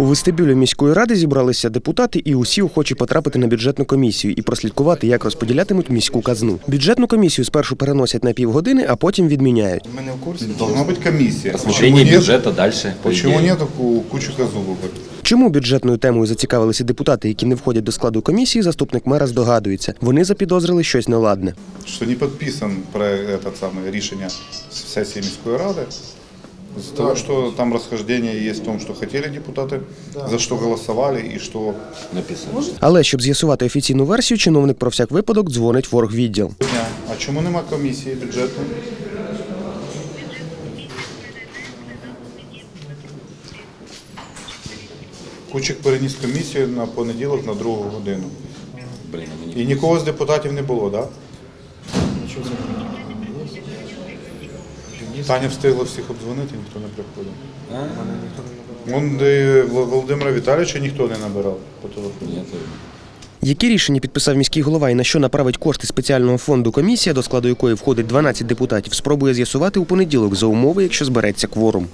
У вестибюлі міської ради зібралися депутати і усі охочі потрапити на бюджетну комісію і прослідкувати, як розподілятимуть міську казну. Бюджетну комісію спершу переносять на півгодини, а потім відміняють. Мы не в курсе. Должна быть комиссия. Почему Рассмотрение нет? бюджета дальше. по Почему идее. нет ку- кучу козу выбрать? Чому бюджетною темою зацікавилися депутати, які не входять до складу комісії, заступник мера здогадується. Вони запідозрили щось неладне. Что не подписан про этот самый решение сессии міської ради. Из того, что там расхождение есть в том, что хотели депутаты, за что голосовали и что Написано. Але щоб з'ясувати офіційну версію, чиновник про всяк випадок дзвонить в оргвідділ. А чому нема комісії бюджетної? Кучик переніс комісію на понеділок на другу годину. І нікого з депутатів не було, так? Да? Таня встигла всіх обдзвонити, ніхто не приходив. Вон де Володимира Віталійовича ніхто не набирав по телефону. Нет, Які рішення підписав міський голова і на що направить кошти спеціального фонду комісія, до складу якої входить 12 депутатів, спробує з'ясувати у понеділок за умови, якщо збереться кворум.